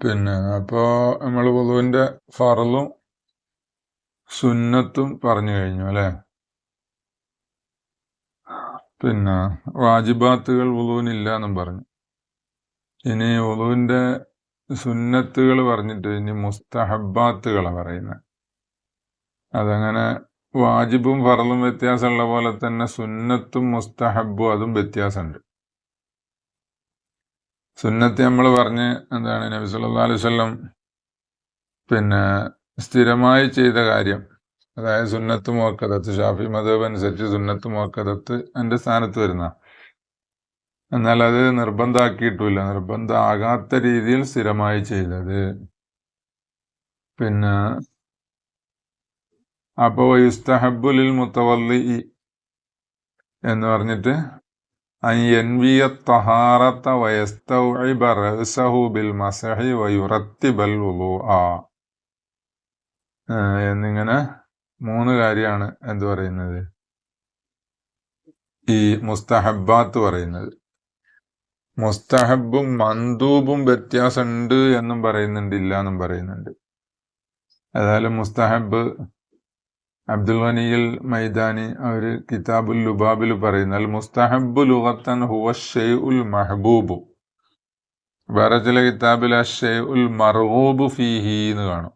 പിന്നെ അപ്പോ നമ്മൾ വുളുവിന്റെ ഫറലും സുന്നത്തും പറഞ്ഞു കഴിഞ്ഞു അല്ലെ? പിന്നെ വാജിബാത്തുകൾ വുളുവിനില്ല എന്നും പറഞ്ഞു. ഇനി വുളുവിന്റെ സുന്നത്തുകൾ പറഞ്ഞിട്ട് ഇനി മുസ്തഹബാത്തുകളാണ് പറയുന്നത് അതങ്ങനെ വാജിബും ഫറലും വ്യത്യാസമുള്ള പോലെ തന്നെ സുന്നത്തും മുസ്തഹബും അതും വ്യത്യാസമുണ്ട്. സുന്നത്ത് നമ്മൾ പറഞ്ഞ് എന്താണ് നബി സല്ലാ അലൈഹി വസല്ലം പിന്നെ സ്ഥിരമായി ചെയ്ത കാര്യം അതായത് സുന്നത്ത് മുവക്കദത്ത് ഷാഫി മതബ് അനുസരിച്ച് സുന്നത്ത് മുവക്കദത്ത് എന്റെ സ്ഥാനത്ത് വരുന്ന. എന്നാൽ അത് നിർബന്ധമാക്കിയിട്ടില്ല നിർബന്ധമാകാത്ത രീതിയിൽ സ്ഥിരമായി ചെയ്തത്. പിന്നെ അപ്പോൾ യുസ്തഹബുലിൽ മുത്തവല്ലി എന്ന് പറഞ്ഞിട്ട് എന്നിങ്ങനെ മൂന്ന് കാര്യമാണ് എന്ത് പറയുന്നത്? ഈ മുസ്തഹബാത്ത് പറയുന്നത്. മുസ്തഹബും മന്ദൂബും വ്യത്യാസമുണ്ട് എന്നും പറയുന്നുണ്ട് ഇല്ല എന്നും പറയുന്നുണ്ട്. ഏതായാലും മുസ്തഹബ് അബ്ദുൽ വനിയിൽ മൈദാനി അവർ കിതാബുൽ ലുബാബിൽ പറയുന്ന മുസ്തഹബ് ലുഗത്തൻ ഹുവ ഷെയ്ഉൽ മഹബൂബു. വേറെ ചില കിതാബിൽ ആ ഷെയ്ഉൽ മർഹൂബു ഫീഹി എന്ന് കാണും.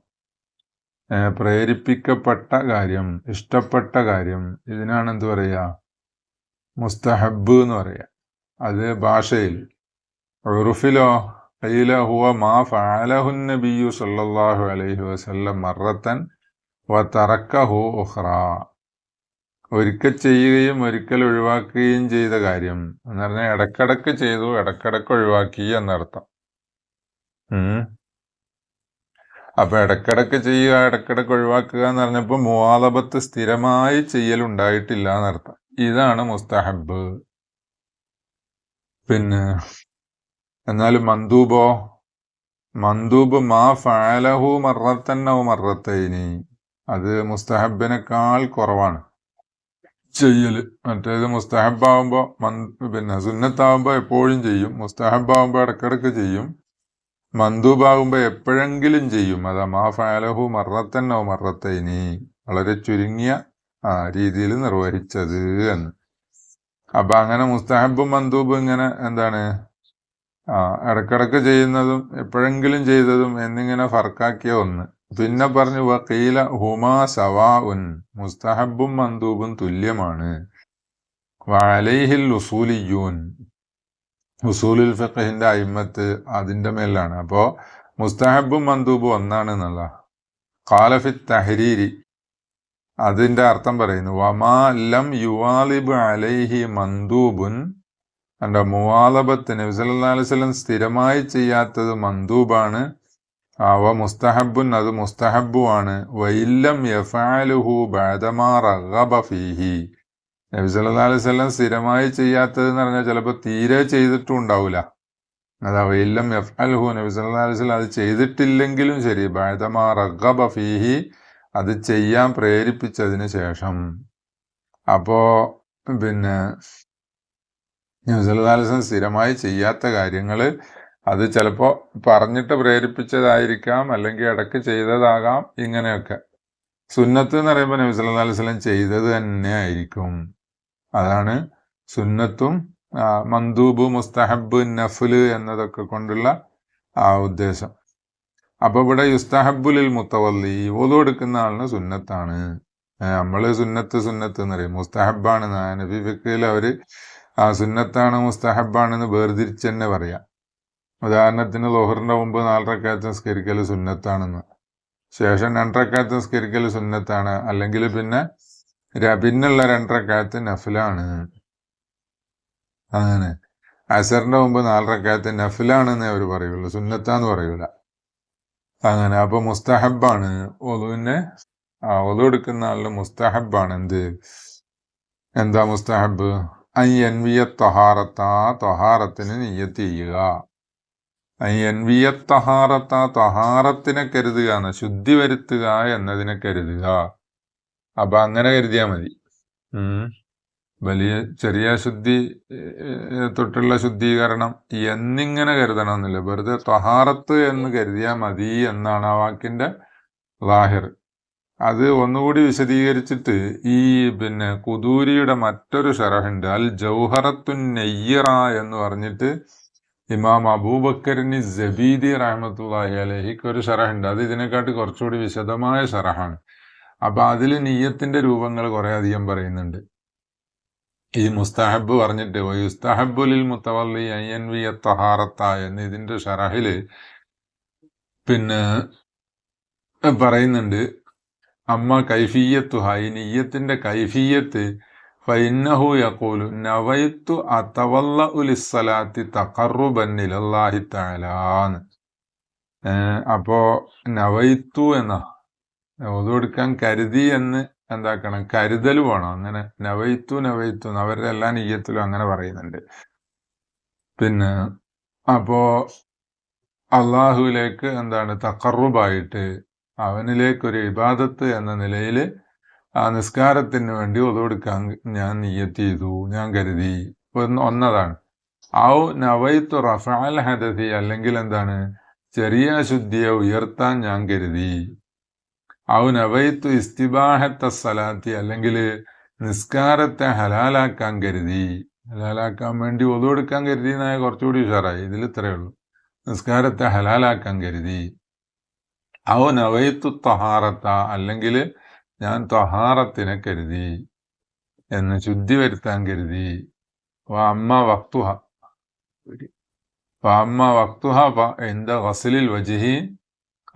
പ്രേരിപ്പിക്കപ്പെട്ട കാര്യം ഇഷ്ടപ്പെട്ട കാര്യം ഇതിനാണ് എന്ത് പറയുക മുസ്തഹബ് എന്ന് പറയുക അത് ഭാഷയിൽ. ഉറുഫിലോ കയ്യില ഹുവ മാ ഫഅലഹു നബിയു സല്ലല്ലാഹു അലൈഹി വസല്ലം മറത്തൻ വതറക്കഹു ഉഖ്റ. ഒരിക്കൽ ചെയ്യുകയും ഒരിക്കൽ ഒഴിവാക്കുകയും ചെയ്ത കാര്യം എന്ന് പറഞ്ഞാൽ ഇടക്കിടക്ക് ചെയ്തു ഇടക്കിടക്ക് ഒഴിവാക്കി എന്നർത്ഥം. അപ്പൊ ഇടക്കിടക്ക് ചെയ്യുക ഇടക്കിടക്ക് ഒഴിവാക്കുക എന്ന് പറഞ്ഞപ്പോ മുവാലബത്ത് സ്ഥിരമായി ചെയ്യൽ ഉണ്ടായിട്ടില്ല എന്നർത്ഥം. ഇതാണ് മുസ്തഹബ്. പിന്നെ എന്നാലും മന്ദൂബോ മന്ദൂബ് മാ ഫാലഹു മറത്തന്നോ മറത്തൈനി അത് മുസ്തഹബിനേക്കാൾ കുറവാണ്. ചെയ്യൽ. മറ്റേത് മുസ്തഹബാവുമ്പോ പിന്നെ സുന്നത്താവുമ്പോൾ എപ്പോഴും ചെയ്യും. മുസ്തഹബാവുമ്പോൾ ഇടക്കിടക്ക് ചെയ്യും. മന്ദൂബാവുമ്പോ എപ്പോഴെങ്കിലും ചെയ്യും. അതാ മാ ഫാലഹു മറത്തന്നോ മറത്തൈനി വളരെ ചുരുങ്ങിയ ആ രീതിയിൽ നിർവഹിച്ചത് എന്ന്. അപ്പൊ അങ്ങനെ മുസ്തഹബും മന്ദൂബും ഇങ്ങനെ എന്താണ് ആ ഇടക്കിടക്ക് ചെയ്യുന്നതും എപ്പോഴെങ്കിലും ചെയ്തതും എന്നിങ്ങനെ ഫർക്കാക്കിയ ഒന്ന്. പിന്നെ പറഞ്ഞു വക്കീല ഹുമാ സവാ ഉൻ മുസ്തഹബും മന്ദൂബും തുല്യമാണ്. വലൈഹിൽ ഉസൂലിയൂൻ ഉസൂലുൽ ഫിഖിന്റെ അയിമത്ത് അതിന്റെ മേലാണ്. അപ്പോ മുസ്തഹബും മന്ദൂബും ഒന്നാണ് എന്നുള്ള കാലഫി തഹരീരി അതിന്റെ അർത്ഥം പറയുന്നു വമാ ലം യുവാലിബ് അലൈഹി മന്ദൂബുൻ അല്ല മുവാലബത്ത് നബിസ് അലൈഹി വസല്ലം സ്ഥിരമായി ചെയ്യാത്തത് മന്ദൂബാണ്. അവ മുസ്തഹബുൻ അത് മുസ്തഹബുമാണ് വൈല്ലം യഫാലുഹു ബഅദമാ റഗബ ഫീഹി. നബി സല്ലാ അലൈഹി വസല്ലം സ്ഥിരമായി ചെയ്യാത്തത് എന്ന് പറഞ്ഞാൽ ചിലപ്പോൾ തീരെ ചെയ്തിട്ടും ഉണ്ടാവില്ല അതാ വൈല്ലം യഫ്അൽഹു നബി സല്ലാ അലൈഹി വസല്ലം അത് ചെയ്തിട്ടില്ലെങ്കിലും ശരി. ബഅദമാ റഗബ ഫീഹി അത് ചെയ്യാൻ പ്രേരിപ്പിച്ചതിന് ശേഷം. അപ്പോ പിന്നെ ന്യൂസിലാലിസം സ്ഥിരമായി ചെയ്യാത്ത കാര്യങ്ങൾ അത് ചിലപ്പോൾ പറഞ്ഞിട്ട് പ്രേരിപ്പിച്ചതായിരിക്കാം അല്ലെങ്കിൽ ഇടയ്ക്ക് ചെയ്തതാകാം ഇങ്ങനെയൊക്കെ. സുന്നത്ത് എന്ന് പറയുമ്പോൾ നബി സല്ലല്ലാഹു അലൈഹി വസല്ലം ചെയ്തത് തന്നെ ആയിരിക്കും. അതാണ് സുന്നത്തും മന്ദൂബ് മുസ്തഹബ് നഫുൽ എന്നതൊക്കെ കൊണ്ടുള്ള ആ ഉദ്ദേശം. അപ്പൊ ഇവിടെ യുസ്തഹബുലിൽ മുത്തവല്ലി ഓതു എടുക്കുന്ന ആളിന് സുന്നത്താണ്. നമ്മൾ സുന്നത്ത് സുന്നത്ത് എന്ന് പറയും. മുസ്തഹബാണ് നബി ഫിക്കയിൽ അവർ ആ സുന്നത്താണ് മുസ്തഹബാണെന്ന് വേർതിരിച്ച് തന്നെ പറയാം. ഉദാഹരണത്തിന് ലോഹറിന്റെ മുമ്പ് നാലരക്കാലത്ത് നിസ്കരിക്കൽ സുന്നത്താണെന്ന്. ശേഷം രണ്ടരക്കാലത്ത് നിസ്കരിക്കൽ സുന്നത്താണ്. അല്ലെങ്കിൽ പിന്നെ പിന്നുള്ള രണ്ടരക്കാലത്ത് നഫിലാണ്. അങ്ങനെ. അസറിന്റെ മുമ്പ് നാലരക്കാലത്ത് നഫിലാണെന്നേ അവർ പറയുള്ളൂ. സുന്നത്താന്ന് പറയൂല. അങ്ങനെ. അപ്പൊ മുസ്തഹബാണ്. ഒലുവിനെ ആ ഒലു എടുക്കുന്ന ആളിന് മുസ്തഹബാണ്. എന്ത്? എന്താ മുസ്തഹബ്? അയ്യൻവിയ തൊഹാറത്താ. തൊഹാറത്തിന് നീയത്ത് ചെയ്യുക. അയ്യൻവിയ തൊഹാറത്ത തഹാറത്തിനെ കരുതുക എന്ന് ശുദ്ധി വരുത്തുക എന്നതിനെ കരുതുക. അപ്പൊ അങ്ങനെ കരുതിയാൽ മതി. വലിയ ചെറിയ ശുദ്ധി തൊട്ടുള്ള ശുദ്ധീകരണം എന്നിങ്ങനെ കരുതണമെന്നില്ല. വെറുതെ തഹാറത്ത് എന്ന് കരുതിയാൽ മതി എന്നാണ് ആ വാക്കിന്റെ ലാഹിർ. അത് ഒന്നുകൂടി വിശദീകരിച്ചിട്ട് ഈ പിന്നെ കുതൂരിയുടെ മറ്റൊരു ഷറഹുണ്ട് അൽ ജൗഹറത്തു നെയ്യറ എന്ന് പറഞ്ഞിട്ട് ഇമാം അബൂബക്കറിന് ജബീദി റഹമത്തുള്ളാഹി അലഹിക്ക് ഒരു ഷറഹുണ്ട് അത് ഇതിനെക്കാട്ടി കുറച്ചുകൂടി വിശദമായ ഷറഹാണ് അപ്പൊ അതിൽ നീയത്തിന്റെ രൂപങ്ങൾ കുറെ അധികം പറയുന്നുണ്ട്. ഈ മുസ്തഹബ് പറഞ്ഞിട്ട് യുസ്തഹബുലിൽ മുത്തവല്ലി അയ്യൻവിയ തഹാറത്ത എന്ന് ഇതിന്റെ ഷറഹിൽ പിന്നെ പറയുന്നുണ്ട്. അമ്മ കൈഫിയത്തു ഈ നീയത്തിന്റെ കൈഫിയത്ത് ഫൈന്നഹു യഖൂലു നവൈത്തു അതവല്ല ഉലിസ്സലാത്തി തഖറുബൻ താലാന്ന് അപ്പോ നവൈത്തു എന്ന ഒതുകൊടുക്കാൻ കരുതി എന്ന് എന്താക്കണം കരുതൽ വേണം. അങ്ങനെ നവൈത്തു നവൈത്തു അവരുടെ എല്ലാ നീയത്തിലും അങ്ങനെ പറയുന്നുണ്ട്. പിന്നെ അപ്പോ അള്ളാഹുവിലേക്ക് എന്താണ് തക്കറുബായിട്ട് അവനിലേക്ക് ഒരു ഇബാദത്ത് എന്ന നിലയിൽ ആ നിസ്കാരത്തിന് വേണ്ടി ഒതുവെടുക്കാൻ ഞാൻ നിയ്യത്ത് ചെയ്തു ഞാൻ കരുതി. ഒന്ന് ഒന്നതാണ്. ഔ നവൈത്തു റഫാൽ ഹദതി അല്ലെങ്കിൽ എന്താണ്? ചെറിയ ശുദ്ധിയെ ഉയർത്താൻ ഞാൻ കരുതി. ഔ നവൈത്തു ഇസ്തിബാഹത്ത സലാത്തി അല്ലെങ്കിൽ നിസ്കാരത്തെ ഹലാലാക്കാൻ കരുതി. ഹലാലാക്കാൻ വേണ്ടി ഒതുവെടുക്കാൻ കരുതി എന്നായ കുറച്ചുകൂടി ഉഷാറായി. ഇതിൽ ഇത്രയേ ഉള്ളൂ. നിസ്കാരത്തെ ഹലാലാക്കാൻ കരുതി. ഔ നവൈത്തു തഹാറത്ത അല്ലെങ്കിൽ ഞാൻ ത്വഹാറത്തിനെ കരുതി എന്ന് ശുദ്ധി വരുത്താൻ കരുതി. അമ്മ വക്തുഹ. അമ്മ വക്തുഹ എന്താ വസലിൽ വജിഹി.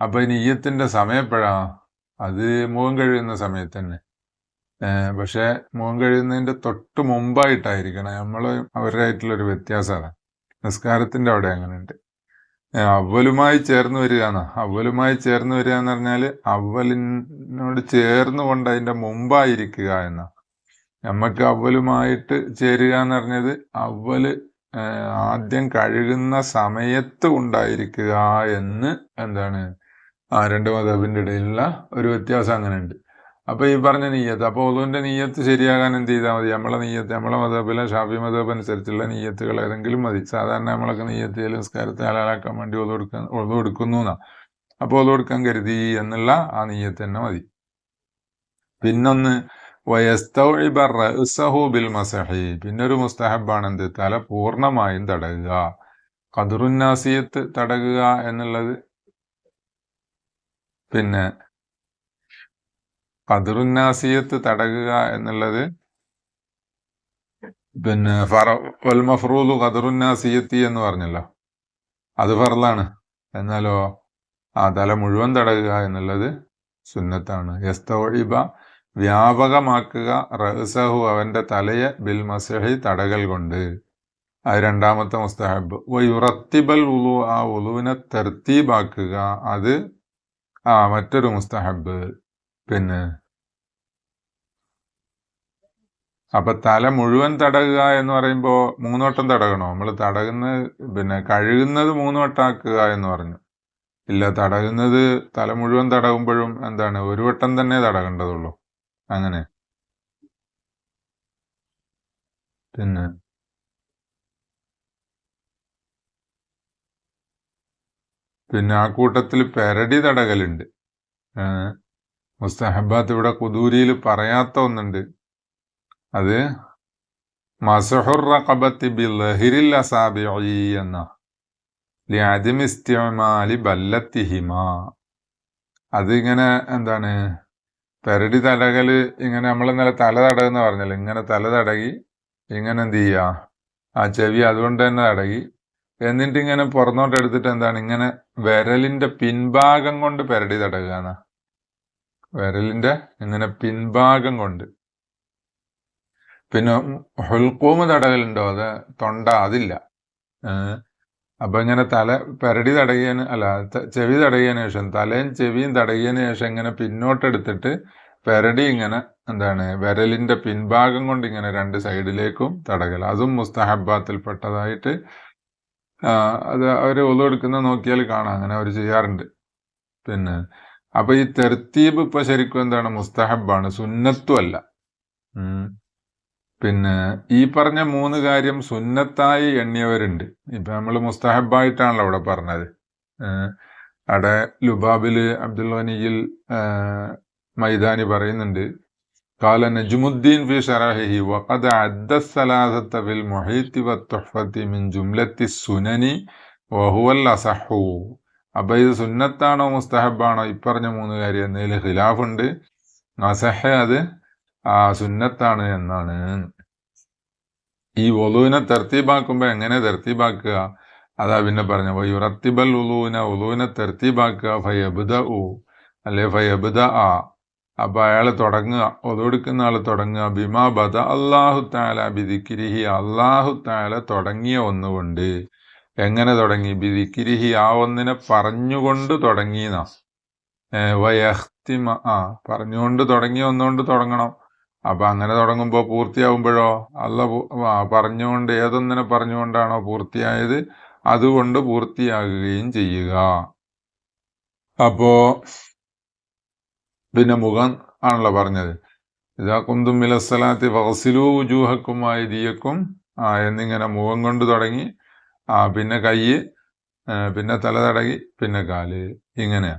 അപ്പൊ നീയത്തിന്റെ സമയപ്പോഴാ അത് മുഖം കഴിയുന്ന സമയത്ത് തന്നെ. പക്ഷെ മുഖം കഴിയുന്നതിന്റെ തൊട്ട് മുമ്പായിട്ടായിരിക്കണം. നമ്മൾ അവരുടെ ഒരു വ്യത്യാസമാണ്. നിസ്കാരത്തിന്റെ അവിടെ അങ്ങനെയുണ്ട്. ഏഹ് അവലുമായി ചേർന്ന് വരിക എന്നാ അവലുമായി ചേർന്ന് വരിക എന്ന് പറഞ്ഞാൽ അവലിനോട് ചേർന്ന് കൊണ്ട് അതിന്റെ മുമ്പായിരിക്കുക എന്ന. നമുക്ക് അവലുമായിട്ട് ചേരുക എന്ന് പറഞ്ഞത് അവൽ ആദ്യം കഴുകുന്ന സമയത്ത് ഉണ്ടായിരിക്കുക എന്ന് എന്താണ്? ആ രണ്ട് മതത്തിന്റെ ഇടയിലുള്ള ഒരു വ്യത്യാസം അങ്ങനെ ഉണ്ട് അപ്പൊ ഈ പറഞ്ഞ നീയത്ത് അപ്പൊ ഒതുവിന്റെ നീയത്ത് ശരിയാകാൻ എന്ത് ചെയ്താൽ മതി? നമ്മളെ നീയത്ത് നമ്മളെ മതബിലെ ഷാഫി മതബ് അനുസരിച്ചുള്ള നീയത്തുകൾ ഏതെങ്കിലും മതി. സാധാരണ നമ്മളൊക്കെ നീയത്ത് ചെയ്യൽ നിസ്കാരത്തെ ഹലാലാക്കാൻ വേണ്ടി ഒതു കൊടുക്കാൻ എന്നാ. അപ്പൊ ഒതു കൊടുക്കാൻ കരുതി എന്നുള്ള ആ നീയത്ത് തന്നെ മതി. പിന്നൊന്ന് വയസ്തൗഇബ റഅ്സഹു ബിൽ മസഹി. പിന്നൊരു മുസ്തഹബാണ് എന്ത്? തല പൂർണമായും തടകുക കതിറുന്നാസിയത്ത് തടകുക എന്നുള്ളത് പിന്നെ കതിറുന്നാസിയത്ത് തടകുക എന്നുള്ളത് പിന്നെ ഫറ വൽ മഫ്റൂദു കതിറുന്നാസിയത്തി എന്ന് പറഞ്ഞല്ലോ. അത് ഫറലാണ് എന്നാലോ ആ തല മുഴുവൻ തടകുക എന്നുള്ളത് സുന്നത്താണ്. യസ്തോഴിബ വ്യാപകമാക്കുക റഹസഹു അവന്റെ തലയെ ബിൽ മസഹി തടകൽ കൊണ്ട്. അത് രണ്ടാമത്തെ മുസ്തഹബ്. വയുറത്തിബൽ ഉളു ആ ഉളുവിനെ തെർത്തീബാക്കുക. അത് ആ മറ്റൊരു മുസ്തഹബ്. പിന്നെ. അപ്പൊ തല മുഴുവൻ തടകുക എന്ന് പറയുമ്പോൾ മൂന്നോട്ടം തടകണോ? നമ്മൾ തടകുന്ന പിന്നെ കഴുകുന്നത് മൂന്നോട്ടാക്കുക എന്ന് പറഞ്ഞു. ഇല്ല തടകുന്നത് തല മുഴുവൻ തടകുമ്പോഴും എന്താണ്? ഒരു വട്ടം തന്നെ തടകേണ്ടതുള്ളൂ. അങ്ങനെ. പിന്നെ. പിന്നെ ആ കൂട്ടത്തിൽ പെരടി തടകലുണ്ട്. മുസ്തഹബാത്ത് ഇവിടെ കുദൂരിയിൽ പറയാത്ത ഒന്നുണ്ട്. അത് മസഹുർ റഖബത്തി ബിൽഹിരിൽ അസാബിഇ എന്ന ലിഅദമി ഇസ്തിഅമാലി ബല്ലത്തിഹിമ. അത് എന്താണ് പെരടി തടകൽ ഇങ്ങനെ നമ്മൾ ഇന്നലെ തല തടകുന്ന പറഞ്ഞല്ലോ. ഇങ്ങനെ തല തടകി ഇങ്ങനെ എന്ത് ചെയ്യുക ആ ചെവി അതുകൊണ്ട് തന്നെ തടകി. എന്നിട്ട് ഇങ്ങനെ പുറന്നോട്ട് എടുത്തിട്ട് എന്താണ്? ഇങ്ങനെ വിരലിന്റെ പിൻഭാഗം കൊണ്ട് പെരടി തടകുക എന്നാ വിരലിന്റെ ഇങ്ങനെ പിൻഭാഗം കൊണ്ട്. പിന്നെ ഹുൽക്കൂമ് തടകലുണ്ടോ അത് തൊണ്ട അതില്ല. അപ്പൊ ഇങ്ങനെ തല പെരടി തടകിയതിന് അല്ല ചെവി തടകിയതിനു ശേഷം തലയും ചെവിയും തടകിയതിനു ശേഷം ഇങ്ങനെ പിന്നോട്ടെടുത്തിട്ട് പെരടി ഇങ്ങനെ എന്താണ് വിരലിന്റെ പിൻഭാഗം കൊണ്ട് ഇങ്ങനെ രണ്ട് സൈഡിലേക്കും തടകൽ അതും മുസ്തഹബാത്തിൽപ്പെട്ടതായിട്ട് അത് അത് അവർ ഒതുവെടുക്കുന്ന നോക്കിയാൽ കാണാം. അങ്ങനെ അവർ ചെയ്യാറുണ്ട്. പിന്നെ അപ്പൊ ഈ തെർത്തീബ് ഇപ്പൊ ശരിക്കും എന്താണ് മുസ്തഹബാണ് സുന്നത്തും അല്ല ഉം. പിന്നെ ഈ പറഞ്ഞ മൂന്ന് കാര്യം സുന്നത്തായി എണ്ണിയവരുണ്ട് ഇപ്പൊ നമ്മൾ മുസ്തഹബായിട്ടാണല്ലോ അവിടെ പറഞ്ഞത് ഏഹ് അവിടെ ലുബാബില് അബ്ദുൽ ഗനിയിൽ ഏഹ് മൈതാനി പറയുന്നുണ്ട് قال نجم الدين في شرحه وقد عد الثلاثة في المحيط والتحفة من جملة السنن وهو الأصح അപ്പൊ ഇത് സുന്നത്താണോ മുസ്തഹബാണോ? ഇപ്പറഞ്ഞ മൂന്ന് കാര്യം എന്നതിൽ ഖിലാഫുണ്ട്. അസഹ അത് ആ സുന്നത്താണ് എന്നാണ്. ഈ ഒലുവിനെ തെർത്തീബാക്കുമ്പോ എങ്ങനെ തെർത്തീബാക്കുക? അതാ പിന്നെ പറഞ്ഞ യുറത്തിബൽ ഉലുവിനെ ഉലുവിനെ തെർത്തീബാക്കുക ഫയബുദ ഉ അല്ലെ ഫയബുദ ആ അപ്പൊ അയാൾ തുടങ്ങുക ഒതുവെടുക്കുന്ന ആൾ തുടങ്ങുക. ബിമാ ബദ അള്ളാഹു താല ബിദിക്കിരിഹി അള്ളാഹു താല തുടങ്ങിയ ഒന്നുകൊണ്ട് എങ്ങനെ തുടങ്ങി? ബിദിക്കിരിഹി ആ ഒന്നിനെ പറഞ്ഞുകൊണ്ട് തുടങ്ങിയെന്നാ. വയഹ്തിമ ആ പറഞ്ഞുകൊണ്ട് തുടങ്ങി ഒന്നുകൊണ്ട് തുടങ്ങണം. അപ്പൊ അങ്ങനെ തുടങ്ങുമ്പോൾ പൂർത്തിയാവുമ്പോഴോ? അല്ല പറഞ്ഞുകൊണ്ട് ഏതൊന്നിനെ പറഞ്ഞുകൊണ്ടാണോ പൂർത്തിയായത്? അതുകൊണ്ട് പൂർത്തിയാകുകയും ചെയ്യുക. അപ്പോ പിന്നെ മുഖം ആണല്ലോ പറഞ്ഞത്. ഇതാ കുന്തും മിലസലാത്തി ഫസിലു ജൂഹക്കുമായി ആ എന്നിങ്ങനെ മുഖം കൊണ്ട് തുടങ്ങി. ആ പിന്നെ കൈ പിന്നെ തല തടകി പിന്നെ കാൽ. ഇങ്ങനെയാ.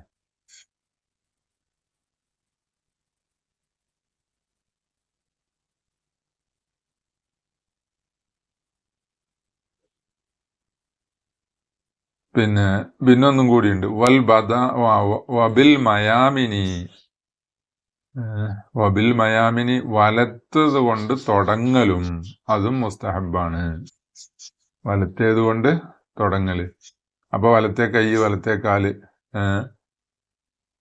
പിന്നെ പിന്നൊന്നും കൂടിയുണ്ട്. വൽ ബദ വബിൽ മയാമിനി. വബിൽ മയാമിനി വലത്തത് കൊണ്ട് തുടങ്ങലും. അതും മുസ്തഹബാണ്. വലത്തേത് കൊണ്ട് തുടങ്ങൽ. അപ്പൊ വലത്തെ കൈ വലത്തെ കാൽ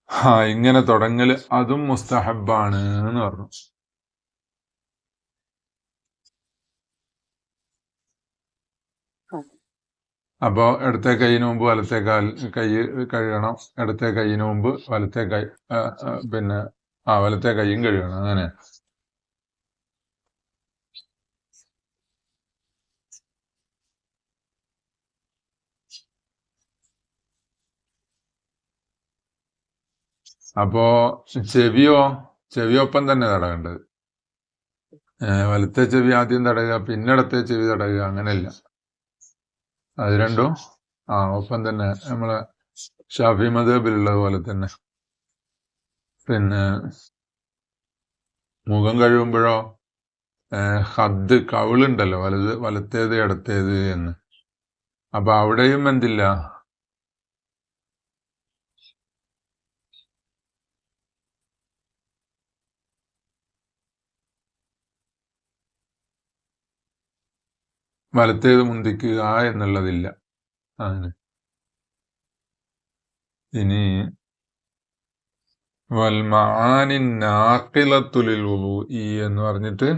ആ ഇങ്ങനെ തുടങ്ങൽ അതും മുസ്തഹബാണ് എന്ന് പറഞ്ഞു. അപ്പോ ഇടത്തെ കൈയിന് മുമ്പ് വലത്തേ കാൽ കൈ കഴുകണം. ഇടത്തെ കൈയിന് മുമ്പ് വലത്തെ കൈ പിന്നെ ആ വലത്തെ കൈയും കഴുകണം. അങ്ങനെ അപ്പോ ചെവിയോ ചെവിയൊപ്പം തന്നെ തടകേണ്ടത് വലത്തെ ചെവി ആദ്യം തടയുക പിന്നെ ഇടത്തെ ചെവി തടയുക അങ്ങനെയല്ല. അത് രണ്ടും ആ ഒപ്പം തന്നെ നമ്മളെ ഷാഫി മദേബിലുള്ളത് പോലെ തന്നെ. പിന്നെ മുഖം കഴുകുമ്പോഴോ ഏഹ് ഹദ് കവിളുണ്ടല്ലോ വലത് വലത്തേത് ഇടത്തേത് എന്ന്. അപ്പൊ അവിടെയും എന്തില്ല വലത്തേത് മുന്തിക്കുക എന്നുള്ളതില്ല. അങ്ങനെ. ഇനി വൽമാനി നാക്കിലത്തുലിൽ ഈ എന്ന് പറഞ്ഞിട്ട്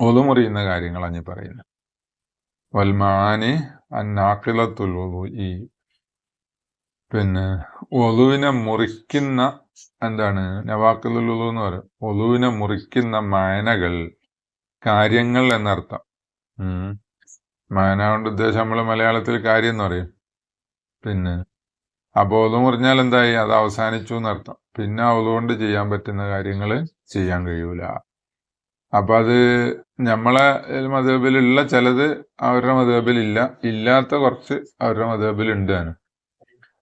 ഒതുമുറിയുന്ന കാര്യങ്ങളാണ് ഞാൻ പറയുന്നത് വൽമാനി അന്നാക്കിലത്തുൽ ഈ പിന്നെ ഒലുവിനെ മുറിക്കുന്ന എന്താണ്? നവാക്കിലുൽ ഉളു എന്ന് പറയും. ഒലുവിനെ മുറിക്കുന്ന മാനകൾ കാര്യങ്ങൾ എന്നർത്ഥം. മാന ഉദ്ദേശം നമ്മൾ മലയാളത്തിൽ കാര്യം എന്ന് പറയും. പിന്നെ അബോധം പറഞ്ഞാൽ എന്തായി? അത് അവസാനിച്ചു എന്നർത്ഥം. പിന്നെ അതുകൊണ്ട് ചെയ്യാൻ പറ്റുന്ന കാര്യങ്ങൾ ചെയ്യാൻ കഴിയൂല. അപ്പൊ അത് നമ്മളെ മതേബിലുള്ള ചിലത് അവരുടെ മതേബിലില്ല ഇല്ലാത്ത കുറച്ച് അവരുടെ മതേബിലുണ്ട് താനും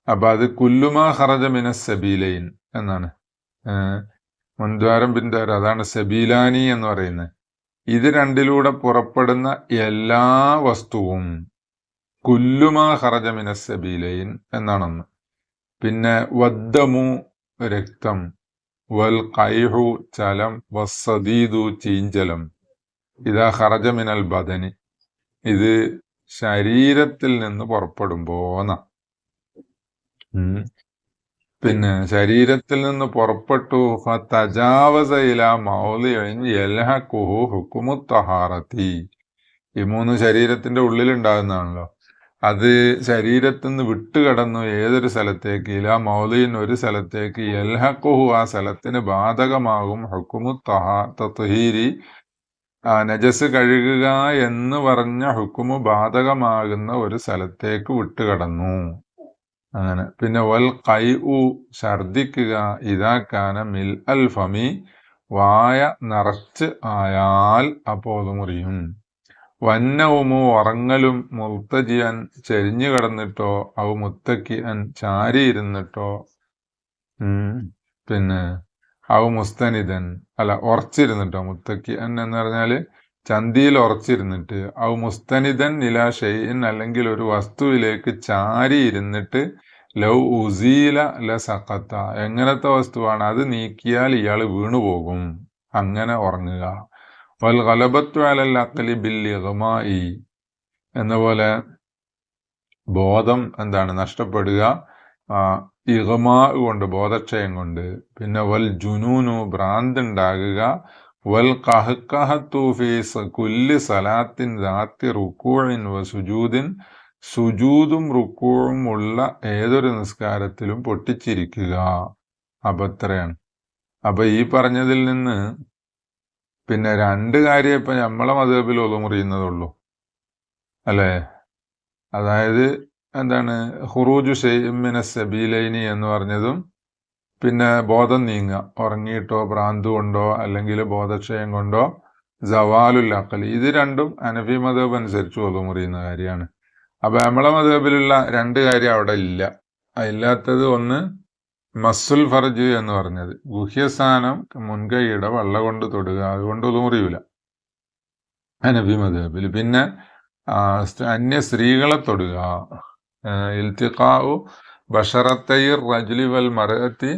അപ്പൊ അത് കുല്ലുമാ ഹറജ മിന സബീലൈൻ എന്നാണ്. മുൻദ്വാരം പിൻദ്വാരം അതാണ് സബീലാനി എന്ന് പറയുന്നത്. ഇത് രണ്ടിലൂടെ പുറപ്പെടുന്ന എല്ലാ വസ്തുവും കുല്ലുമാ ഖറജ മിന സബീലൈൻ എന്നാണൊന്ന്. പിന്നെ വദ്ദമു രക്തം വൽ കൈഹു ചലം വസ്സദീദു ചീഞ്ചലം. ഇതാ ഹറജമിനൽ ബദനി. ഇത് ശരീരത്തിൽ നിന്ന് പുറപ്പെടുമ്പോന്ന. പിന്നെ ശരീരത്തിൽ നിന്ന് പുറപ്പെട്ടു. തജാവസ ഇല കുഹു ഹുക്കുമുത്തഹാറത്തി ഹുക്കുമു തഹാറത്തി. ഈ മൂന്ന് ശരീരത്തിന്റെ ഉള്ളിലുണ്ടാകുന്നതാണല്ലോ. അത് ശരീരത്തിൽ നിന്ന് വിട്ടുകടന്നു ഏതൊരു സ്ഥലത്തേക്ക് ഇല മൗലിയൻ ഒരു സ്ഥലത്തേക്ക് എൽഹക്കുഹു ആ സ്ഥലത്തിന് ബാധകമാകും. ഹുക്കുമു തഹാ തത്ഹീരി ആ നജസ് കഴുകുക എന്ന് പറഞ്ഞ ഹുക്കുമു ബാധകമാകുന്ന ഒരു സ്ഥലത്തേക്ക് വിട്ടുകടന്നു. അങ്ങനെ. പിന്നെ വൽ കൈ ഉ ഛർദിക്കുക ഇതാക്കാന മിൽ അൽ ഫമി വായ നിറച്ച് ആയാൽ അപ്പോൾ അത് മുറിയും. വന്നവുമോ ഉറങ്ങലും മുത്തജിയൻ ചെരിഞ്ഞു കിടന്നിട്ടോ അവ മുത്തക്കി അൻ ചാരിയിരുന്നിട്ടോ പിന്നെ അവ മുസ്തനിതൻ അല്ല ഉറച്ചിരുന്നിട്ടോ മുത്തക്കി അൻ എന്ന് പറഞ്ഞാൽ ചന്തിയിൽ ഉറച്ചിരുന്നിട്ട് ഔ മുസ്തനിതൻ നില ഷെയ്ൻ അല്ലെങ്കിൽ ഒരു വസ്തുവിലേക്ക് ചാരി ഇരുന്നിട്ട് ലൗ ഉസീല ല സഖത്ത എങ്ങനത്തെ വസ്തുവാണ് അത് നീക്കിയാൽ ഇയാൾ വീണുപോകും അങ്ങനെ ഉറങ്ങുക. വൽ ഗലബത്തു അലൽ അക്കലി എന്ന പോലെ ബോധം എന്താണ്? നഷ്ടപ്പെടുക. ഇഹമാ കൊണ്ട് ബോധക്ഷയം കൊണ്ട്. പിന്നെ വൽ ജുനൂനു ഭ്രാന്ത് ഉണ്ടാകുക വൽ സലാത്തിൻ വ സുജൂദിൻ. സുജൂതും റുക്കൂഴും ഉള്ള ഏതൊരു നിസ്കാരത്തിലും പൊട്ടിച്ചിരിക്കുക. അപ്പൊ ഇത്രയാണ്. അപ്പൊ ഈ പറഞ്ഞതിൽ നിന്ന് പിന്നെ രണ്ട് കാര്യം ഇപ്പൊ നമ്മളെ മതബിൽ ഒതുമുറിയുന്നതുള്ളൂ അല്ലേ? അതായത് എന്താണ്? ഹുറൂജു ഷെയ്മിന സബീലൈനി എന്ന് പറഞ്ഞതും പിന്നെ ബോധം നീങ്ങുക. ഉറങ്ങിയിട്ടോ ഭ്രാന്ത് കൊണ്ടോ അല്ലെങ്കിൽ ബോധക്ഷയം കൊണ്ടോ ജവാലുൽ അക്കൽ ഇത് രണ്ടും അനഫി മതബ് അനുസരിച്ച് ഓതു മുറിയുന്ന കാര്യമാണ്. അപ്പൊ നമ്മളെ മതബിലുള്ള രണ്ട് കാര്യം അവിടെ ഇല്ല. ഇല്ലാത്തത് ഒന്ന് മസുൽ ഫർജ് എന്ന് പറഞ്ഞത്. ഗുഹ്യസ്ഥാനം മുൻകൈയുടെ വള്ള കൊണ്ട് തൊടുക. അതുകൊണ്ട് ഒതു മുറിയൂല. അനഫി മതബിൽ പിന്നെ അന്യ സ്ത്രീകളെ തൊടുക. ഇൽത്തിഖാവു ബഷറത്തൈർ റജുലി വൽ മറത്തി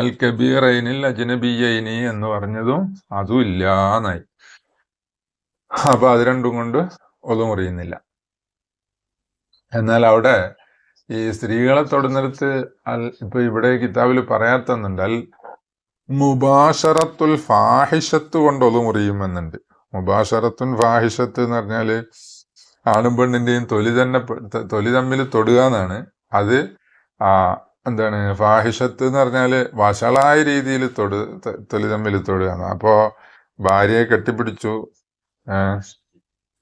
അൽ കബീറൈനിൽ അജ്നബിയൈനി എന്ന് പറഞ്ഞതും അതും ഇല്ലാന്നായി. അപ്പൊ അത് രണ്ടും കൊണ്ട് ഒതുമുറിയുന്നില്ല എന്നാൽ അവിടെ ഈ സ്ത്രീകളെ തൊടുന്നിടത്ത് അൽ ഇപ്പൊ ഇവിടെ കിതാബിൽ പറയാത്തുന്നുണ്ട് അൽ മുബാഷറത്തുൽ ഫാഹിഷത്ത് കൊണ്ട് ഒതുമുറിയുമെന്നുണ്ട് മുബാഷറത്തുൻ ഫാഹിഷത്ത് എന്ന് പറഞ്ഞാൽ ആണും പെണ്ണിന്റെയും തൊലി തന്നെ തൊലി തമ്മിൽ തൊടുക എന്നാണ്. അത് ആ എന്താണ് ഫാഹിഷത്ത് എന്ന് പറഞ്ഞാൽ വഷളായ രീതിയിൽ തൊടു തൊലി തമ്മിൽ തൊടുകയാണ്. അപ്പോ ഭാര്യയെ കെട്ടിപ്പിടിച്ചു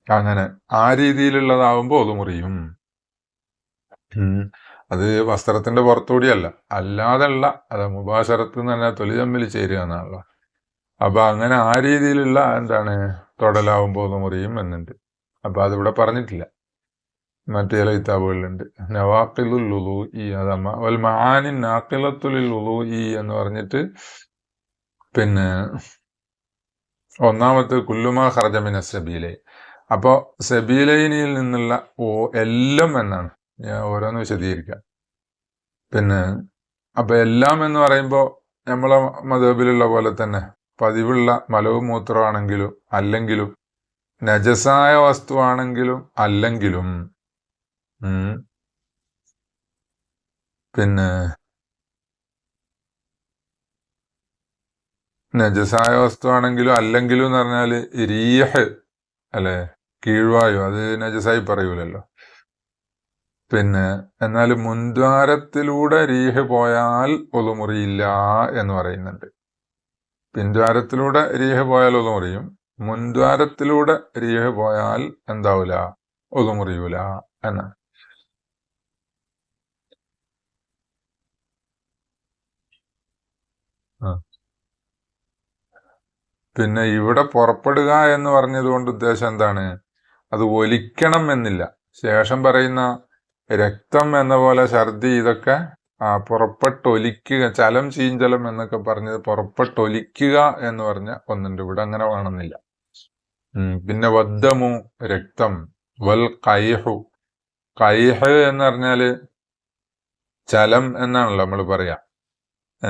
അങ്ങനെ ആ രീതിയിലുള്ളതാവുമ്പോ അത് മുറിയും. അത് വസ്ത്രത്തിന്റെ പുറത്തുകൂടിയല്ല. അല്ലാതല്ല അത് മുബാശരത്ത് എന്ന് പറഞ്ഞാൽ തൊലി തമ്മിൽ ചേരുക എന്നാണല്ലോ. അപ്പൊ അങ്ങനെ ആ രീതിയിലുള്ള എന്താണ് തൊടലാവുമ്പോ അത് മുറിയും എന്നുണ്ട്. അപ്പൊ അതിവിടെ പറഞ്ഞിട്ടില്ല. മറ്റു കിതാബുകളിലുണ്ട് നവാക്കിലുൽ ഉലു ഇ അതമ്മ വൽ മഹാനിൻ നാക്കിലത്തുലിൽ ഉലു ഇ എന്ന് പറഞ്ഞിട്ട് പിന്നെ ഒന്നാമത്തെ കുല്ലുമാ ഖർജമിന സബീലെ. അപ്പോ സബീലൈനിയിൽ നിന്നുള്ള ഓ എല്ലാം എന്നാണ്. ഞാൻ ഓരോന്ന് വിശദീകരിക്കാം. പിന്നെ അപ്പൊ എല്ലാം എന്ന് പറയുമ്പോൾ നമ്മളെ മതബിലുള്ള പോലെ തന്നെ പതിവുള്ള മലവും മൂത്രമാണെങ്കിലും അല്ലെങ്കിലും നജസായ വസ്തുവാണെങ്കിലും അല്ലെങ്കിലും പിന്നെ നജസായ വസ്തുവാണെങ്കിലും അല്ലെങ്കിലും എന്ന് പറഞ്ഞാൽ രീഹ് അല്ലെ? കീഴ്വായു. അത് നജസായി പറയൂലല്ലോ. പിന്നെ എന്നാൽ മുൻദ്വാരത്തിലൂടെ രീഹ് പോയാൽ ഒതുമുറിയില്ല എന്ന് പറയുന്നുണ്ട്. പിൻദ്വാരത്തിലൂടെ രീഹ് പോയാൽ ഒതുമുറിയും. മുൻദ്വാരത്തിലൂടെ രീഹ് പോയാൽ എന്താവൂല? ഒതുമുറിയൂല എന്ന് പിന്നെ ഇവിടെ പുറപ്പെടുക എന്ന് പറഞ്ഞതുകൊണ്ട് ഉദ്ദേശം എന്താണ്? അത് ഒലിക്കണം എന്നില്ല. ശേഷം പറയുന്ന രക്തം എന്ന പോലെ ഛർദി ഇതൊക്കെ പുറപ്പെട്ടൊലിക്കുക ചലം ചീഞ്ചലം എന്നൊക്കെ പറഞ്ഞത് പുറപ്പെട്ടൊലിക്കുക എന്ന് പറഞ്ഞ ഒന്നുണ്ട്. ഇവിടെ അങ്ങനെ വേണമെന്നില്ല. പിന്നെ വദ്ദമു രക്തം. വൽ കൈഹു. കൈഹ് എന്ന് പറഞ്ഞാൽ ചലം എന്നാണല്ലോ നമ്മൾ പറയാ.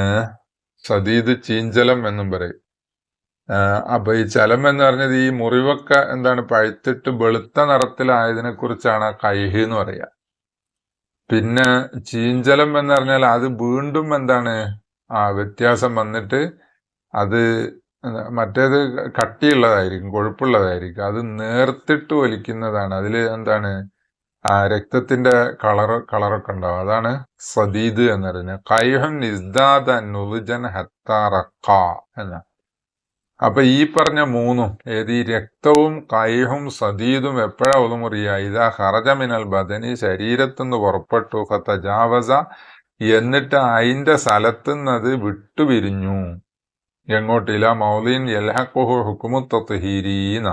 ഏഹ് സതീത് ചീഞ്ചലം എന്നും പറയും. അപ്പൊ ഈ ചലം എന്ന് പറഞ്ഞത് ഈ മുറിവൊക്കെ എന്താണ് പഴുത്തിട്ട് വെളുത്ത നിറത്തിലായതിനെ കുറിച്ചാണ് കൈഹ് എന്ന് പറയുക പിന്നെ ചീഞ്ചലം എന്ന് പറഞ്ഞാൽ അത് വീണ്ടും എന്താണ് ആ വ്യത്യാസം വന്നിട്ട് അത് മറ്റേത് കട്ടിയുള്ളതായിരിക്കും കൊഴുപ്പുള്ളതായിരിക്കും. അത് നേർത്തിട്ട് ഒലിക്കുന്നതാണ്. അതിൽ എന്താണ് രക്തത്തിന്റെ കളർ കളറൊക്കെ ഉണ്ടാവും. അതാണ് സദീദ് എന്ന് പറയുന്നത് കൈഹൻ നിസ്ദാദ നുലുജൻ ഹത്താറക്ക എന്ന. അപ്പൊ ഈ പറഞ്ഞ മൂന്നും ഏത് ഈ രക്തവും കൈഹും സദീദും എപ്പോഴാ ഒതുമുറിയ ഇതാ ഹറജമിനൽ ബദനി ശരീരത്തുനിന്ന് പുറപ്പെട്ടു. ഹത്തജാവസ എന്നിട്ട് അതിന്റെ സ്ഥലത്തുനിന്നത് വിട്ടുപിരിഞ്ഞു. എങ്ങോട്ട്? ഇല മൗലീൻ യൽഹഖുഹു ഹുക്കുമു തത്ഹീരീന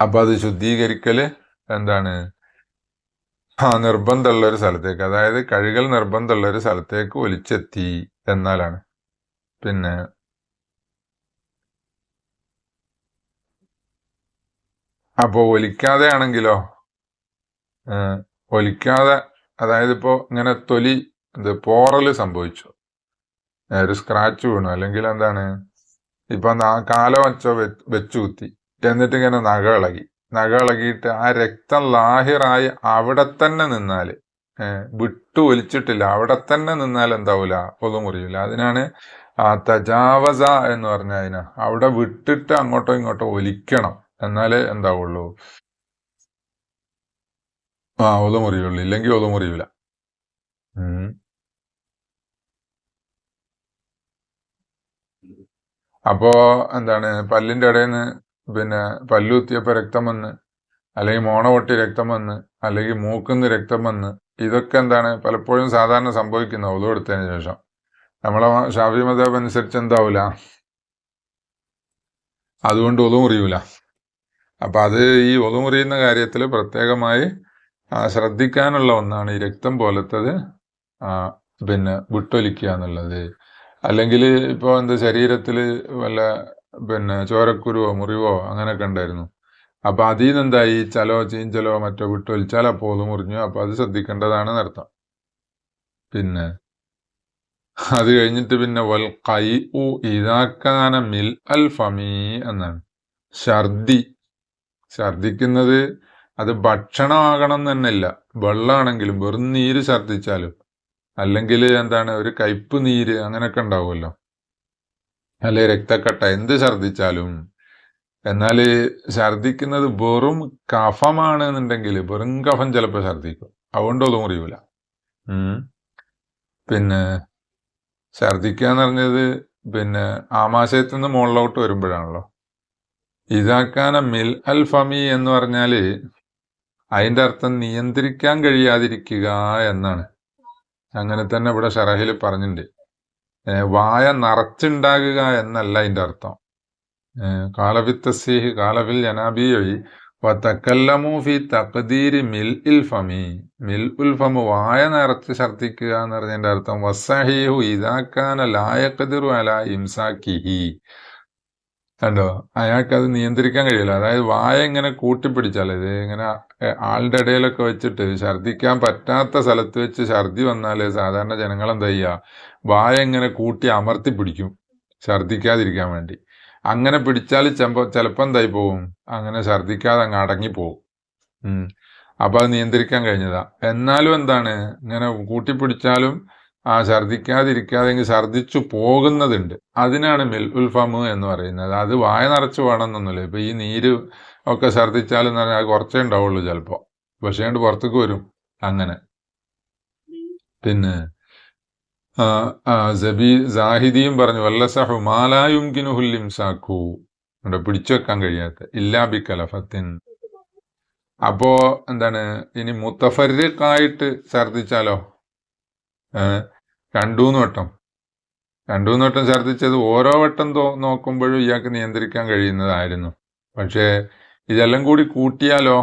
അപ്പൊ അത് ശുദ്ധീകരിക്കൽ എന്താണ്? ആ നിർബന്ധമുള്ള ഒരു സ്ഥലത്തേക്ക്. അതായത് കഴുകൽ നിർബന്ധമുള്ള ഒരു സ്ഥലത്തേക്ക് ഒലിച്ചെത്തി എന്നാലാണ്. പിന്നെ അപ്പോ ഒലിക്കാതെ ആണെങ്കിലോ ഒലിക്കാതെ അതായത് ഇപ്പോ ഇങ്ങനെ തൊലി ഇത് പോറൽ സംഭവിച്ചു. ഒരു സ്ക്രാച്ച് വീണു. അല്ലെങ്കിൽ എന്താണ്? ഇപ്പൊ കാലം വെച്ചോ വെച്ചു കുത്തി എന്നിട്ട് ഇങ്ങനെ നഖ ഇളകി. നഖ ഇളകിയിട്ട് ആ രക്തം ലാഹിറായി അവിടെ തന്നെ നിന്നാൽ വിട്ടു ഒലിച്ചിട്ടില്ല അവിടെ തന്നെ നിന്നാൽ എന്താവൂല? പൊതു മുറിയില്ല. അതിനാണ് ആ തജാവസ എന്ന് പറഞ്ഞ അതിനാ. അവിടെ വിട്ടിട്ട് അങ്ങോട്ടോ ഇങ്ങോട്ടോ ഒലിക്കണം. എന്നാലേ എന്താവുള്ളൂ? ആ ഒതു മുറിയുള്ളൂ. ഇല്ലെങ്കിൽ ഒതു മുറിയില്ല അപ്പോ എന്താണ്? പല്ലിന്റെ ഇടയിൽ നിന്ന് പിന്നെ പല്ലുത്തിയപ്പോ രക്തം വന്ന് അല്ലെങ്കിൽ മോണ പൊട്ടി രക്തം വന്ന് അല്ലെങ്കിൽ മൂക്കുന്ന് രക്തം വന്ന് ഇതൊക്കെ എന്താണ് പലപ്പോഴും സാധാരണ സംഭവിക്കുന്ന ഒതു എടുത്തതിന് ശേഷം. നമ്മളെ ഷാഫി മതാബ് അനുസരിച്ച് എന്താവൂല? അതുകൊണ്ട് ഒതു മുറിയൂല. അപ്പൊ അത് ഈ ഒതു മുറിയുന്ന കാര്യത്തിൽ പ്രത്യേകമായി ശ്രദ്ധിക്കാനുള്ള ഒന്നാണ് ഈ രക്തം പോലത്തത് പിന്നെ വിട്ടൊലിക്കുക എന്നുള്ളത്. അല്ലെങ്കിൽ ഇപ്പോൾ എന്താ ശരീരത്തിൽ വല്ല പിന്നെ ചോരക്കുരുവോ മുറിവോ അങ്ങനെയൊക്കെ ഉണ്ടായിരുന്നു. അപ്പൊ അതിൽ നിന്ന് എന്തായി ചലോ ചീഞ്ചലോ മറ്റോ വിട്ടൊലിച്ചാൽ അപ്പോൾ അത് മുറിഞ്ഞു. അപ്പൊ അത് ശ്രദ്ധിക്കേണ്ടതാണ് നടത്തം പിന്നെ അത് കഴിഞ്ഞിട്ട് പിന്നെ വൽ കൈ ഉ ഇതാക്കാന മിൽ അൽ ഫമീ എന്നാണ്. ഛർദി. ഛർദിക്കുന്നത് അത് ഭക്ഷണമാകണം തന്നെയല്ല. വെള്ളമാണെങ്കിലും വെറും നീര് ഛർദിച്ചാലും. അല്ലെങ്കിൽ എന്താണ്? ഒരു കയ്പ് നീര് അങ്ങനെയൊക്കെ ഉണ്ടാവുമല്ലോ. അല്ലെ രക്തക്കട്ട എന്ത് ഛർദിച്ചാലും എന്നാൽ ഛർദിക്കുന്നത് വെറും കഫമാണ് എന്നുണ്ടെങ്കിൽ വെറും കഫം ചിലപ്പോൾ ഛർദിക്കും അതുകൊണ്ട് ഒന്നും അറിയൂല പിന്നെ ഛർദിക്കുക എന്ന് പറഞ്ഞത് പിന്നെ ആമാശയത്തിൽ നിന്ന് മുകളിലോട്ട് വരുമ്പോഴാണല്ലോ. ഇതാക്കാന മിൽ അൽ ഫമി എന്ന് പറഞ്ഞാൽ അതിന്റെ അർത്ഥം നിയന്ത്രിക്കാൻ കഴിയാതിരിക്കുക എന്നാണ്. അങ്ങനെ തന്നെ ഇവിടെ ഷറഹിൽ പറഞ്ഞിട്ടുണ്ട്. വായ നിറച്ചുണ്ടാകുക എന്നല്ല അതിന്റെ അർത്ഥം. കാലവിത്തസീഹ് കാലവിൽ ജനാബിയൊഴി തക്കല്ലമു ഫി തഖദീരി മിൽ ഇൽ ഫമി മിൽ ഉൽ ഫമു വായ നിറച്ച് ഛർദ്ദിക്കുക എന്ന് പറഞ്ഞതിന്റെ അർത്ഥം വസഹീഹു ഇതാക്കാന ലായക്കതിറു അല ഇംസാക്കിഹി കണ്ടോ? അയാൾക്ക് അത് നിയന്ത്രിക്കാൻ കഴിയില്ല. അതായത് വായ ഇങ്ങനെ കൂട്ടിപ്പിടിച്ചാൽ ഇത് ഇങ്ങനെ ആളുടെ ഇടയിലൊക്കെ വെച്ചിട്ട് ഛർദ്ദിക്കാൻ പറ്റാത്ത സ്ഥലത്ത് വെച്ച് ഛർദി വന്നാൽ സാധാരണ ജനങ്ങൾ എന്താ ചെയ്യുക വായ ഇങ്ങനെ കൂട്ടി അമർത്തി പിടിക്കും ഛർദ്ദിക്കാതിരിക്കാൻ വേണ്ടി. അങ്ങനെ പിടിച്ചാൽ ചെമ്പോ ചിലപ്പോൾ എന്തായി പോകും അങ്ങനെ ഛർദ്ദിക്കാതെ അങ്ങ് അടങ്ങിപ്പോവും അപ്പോൾ അപ്പൊ അത് നിയന്ത്രിക്കാൻ കഴിഞ്ഞതാ. എന്നാലും എന്താണ്? ഇങ്ങനെ കൂട്ടിപ്പിടിച്ചാലും ആ ഛർദ്ദിക്കാതിരിക്കാതെങ്കിൽ ഛർദിച്ചു പോകുന്നതുണ്ട്. അതിനാണ് മിൽ ഉൽഫമ് എന്ന് പറയുന്നത്. അത് വായ നിറച്ച് വേണമെന്നൊന്നുമില്ല ഇപ്പം ഈ നീര് ഒക്കെ ഛർദിച്ചാലും എന്ന് പറഞ്ഞാൽ കുറച്ചേ ഉണ്ടാവുള്ളൂ ചിലപ്പോ. പക്ഷേ കൊണ്ട് പുറത്തേക്ക് വരും. അങ്ങനെ. പിന്നെ സബി ജാഹിദിയും പറഞ്ഞു വല്ലസഹു മാലായുംകിനുഹുല്ലിം സാക്കു ഇവിടെ പിടിച്ചു വെക്കാൻ കഴിയാത്ത ഇല്ലാ ബി കലഫത്തിൻ അപ്പോ എന്താണ് ഇനി മുത്തഫരിക്കായിട്ട് ഛർദിച്ചാലോ രണ്ടൂന്ന് വട്ടം. രണ്ടൂന്ന് വട്ടം ഛർദിച്ചത് ഓരോ വട്ടം നോക്കുമ്പോഴും ഇയാൾക്ക് നിയന്ത്രിക്കാൻ കഴിയുന്നതായിരുന്നു. പക്ഷേ ഇതെല്ലാം കൂടി കൂട്ടിയാലോ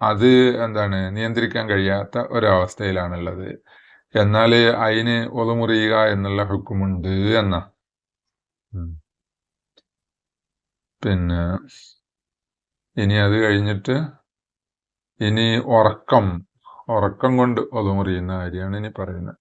അത് എന്താണ് നിയന്ത്രിക്കാൻ കഴിയാത്ത ഒരവസ്ഥയിലാണുള്ളത്. എന്നാൽ അതിന് ഒതുമുറിയുക എന്നുള്ള ഹുക്കുമുണ്ട് എന്ന. പിന്നെ ഇനി അത് കഴിഞ്ഞിട്ട് ഇനി ഉറക്കം ഉറക്കം കൊണ്ട് ഒതുമുറിയുന്ന കാര്യമാണ് ഇനി പറയുന്നത്.